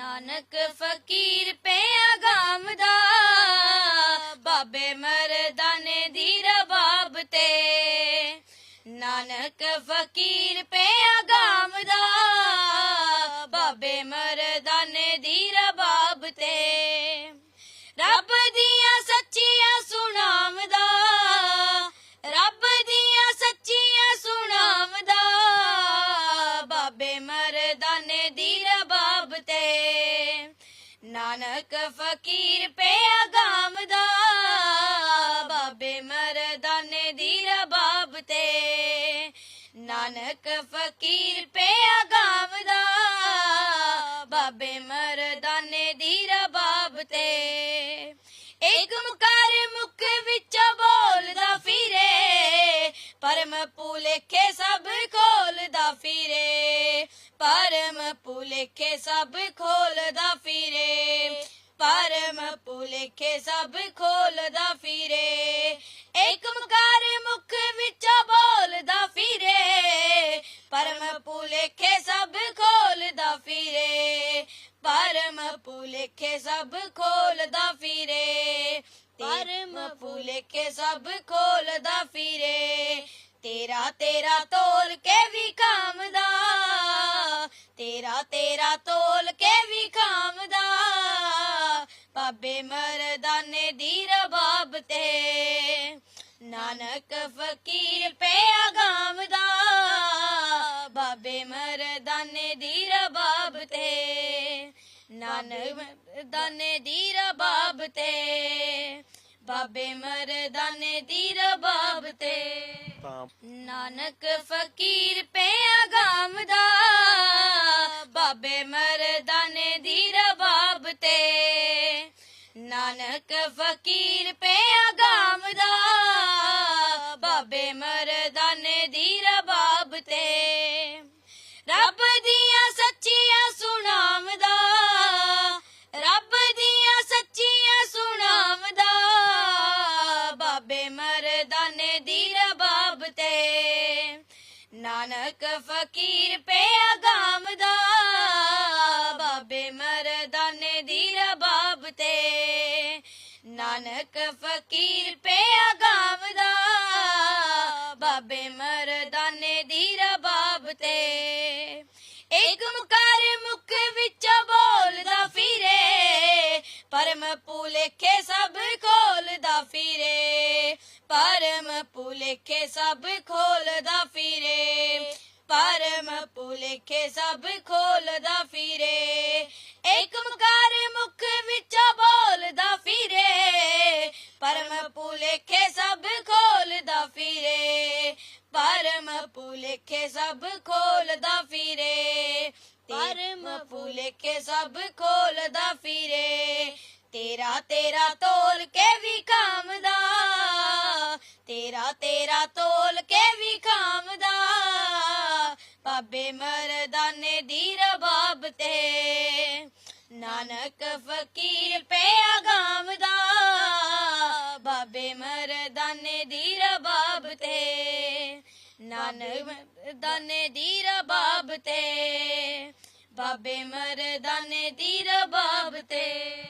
ਨਾਨਕ ਫਕੀਰ ਪਿਆ ਗਾਮ ਦਾ, ਬਾਬੇ ਮਰਦਾਨੇ ਦੀ ਰਬਾਬ ਤੇ। ਨਾਨਕ ਫਕੀਰ ਪਿਆ ਗਾਮ ਦਾ, ਬਾਬੇ ਮਰ ਨਾਨਕ ਫਕੀਰ ਪਿਆ ਗਾਮ ਦਾ, ਬਾਬੇ ਮਰਦਾਨੇ ਦੀ ਰਬਾਬ ਤੇ। ਨਾਨਕ ਫਕੀਰ ਪਿਆ ਗਾਮ ਦਾ, ਬਾਬੇ ਮਰਦਾਨੇ ਦੀ ਰਬਾਬ ਤੇ। ਇੱਕ ਮੁਕਾਰ ਪੁਲੇਖੇ ਸਭ ਖੋਲਦਾ ਫਿਰੇ। ਪਰਮ ਪੁਲੇਖੇ ਸਭ ਖੋਲਦਾ ਫਿਰੇ। ਇੱਕ ਮੁਖ ਵਿੱਚ ਬੋਲਦਾ ਫਿਰੇ। ਪਰਮ ਪੁਲੇਖੇ ਸਭ ਖੋਲਦਾ ਫਿਰੇ। ਪਰਮ ਪੁਲੇਖੇ ਸਭ ਖੋਲਦਾ ਫਿਰੇ। ਪਰਮ ਪੁਲੇਖੇ ਸਭ ਖੋਲਦਾ ਫਿਰੇ। ਤੇਰਾ ਤੇਰਾ ਤੋਲ ਕੇ ਤੇਰਾ ਤੋਲ ਕੇ ਵੀ ਖਾਮਦਾ ਬਾਬੇ ਮਰਦਾਨੇ ਦੀ ਰਬਾਬ ਤੇ ਨਾਨਕ ਫਕੀਰ ਪਿਆ ਗਾਮਦਾ। ਬਾਬੇ ਮਰਦਾਨੇ ਦੀ ਰਬਾਬ ਤੇ ਨਾਨਕ ਮਰਦਾਨੇ ਦੀ ਰਬਾਬ ਤੇ ਬਾਬੇ ਮਰਦਾਨੇ ਦੀ ਰਬਾਬ ਤੇ। ਨਾਨਕ ਫਕੀਰ ਪਿਆ ਗਾਮਦਾ ਬਾਬੇ ਮਰਦਾਨੇ ਦੀ ਰਬਾਬ ਤੇ। ਨਾਨਕ ਫਕੀਰ ਪਿਆ ਗਾਮਦਾ ਬਾਬੇ ਨਾਨਕ ਫਕੀਰ ਪਿਆ ਗਾਮਦਾ ਬਾਬੇ ਮਰਦਾਨੇ ਦੀ ਰਬਾਬ ਤੇ। ਨਾਨਕ ਫਕੀਰ ਪਿਆ ਗਾਮ ਦਾ, ਬਾਬੇ ਮਰਦਾਨੇ ਦੀ ਰਬਾਬ ਤੇ। ਇੱਕ ਮੁਕਾਰ ਮੁਖ ਵਿੱਚ ਬੋਲਦਾ ਫਿਰੇ, ਪਰਮ ਪੁਲੇਖੇ ਸਭ ਖੋਲਦਾ ਫਿਰੇ। ਪਰਮ ਪੁਲੇਖੇ ਸਭ ਖੋਲਦਾ ਫਿਰੇ। ਪਰਮ ਪੁਲੇਖੇ ਸਭ ਖੋਲਦਾ ਫਿਰੇ। ਇੱਕ ਮੁਕਾਰ ਮੁਖ ਵਿੱਚ ਬੋਲਦਾ ਫਿਰੇ। ਪਰਮ ਪੁਲੇਖੇ ਸਭ ਖੋਲਦਾ ਫਿਰੇ। ਪਰਮ ਪੁਲੇਖੇ ਸਭ ਖੋਲਦਾ ਫਿਰੇ। ਪਰਮ ਪੁਲੇਖੇ ਸਭ ਖੋਲਦਾ ਫਿਰੇ। ਤੇਰਾ ਤੇਰਾ ਤੋਲ ਕੇ ਵੀ ਕਾਮਦਾ। ਤੇਰਾ ਤੇਰਾ ਤੋਲ ਕੇ ਵੀ ਬਾਬੇ ਮਰਦਾਨੇ ਦੀ ਰਬਾਬ ਤੇ। ਨਾਨਕ ਫਕੀਰ ਪਿਆ ਗਾਮ ਦਾ ਬਾਬੇ ਮਰਦਾਨੇ ਦੀ ਰਬਾਬ ਤੇ। ਨਾਨਕ ਮਰਦਾਨੇ ਦੀ ਰਬਾਬ ਤੇ। ਬਾਬੇ ਮਰਦਾਨੇ ਦੀ ਰਬਾਬ ਤੇ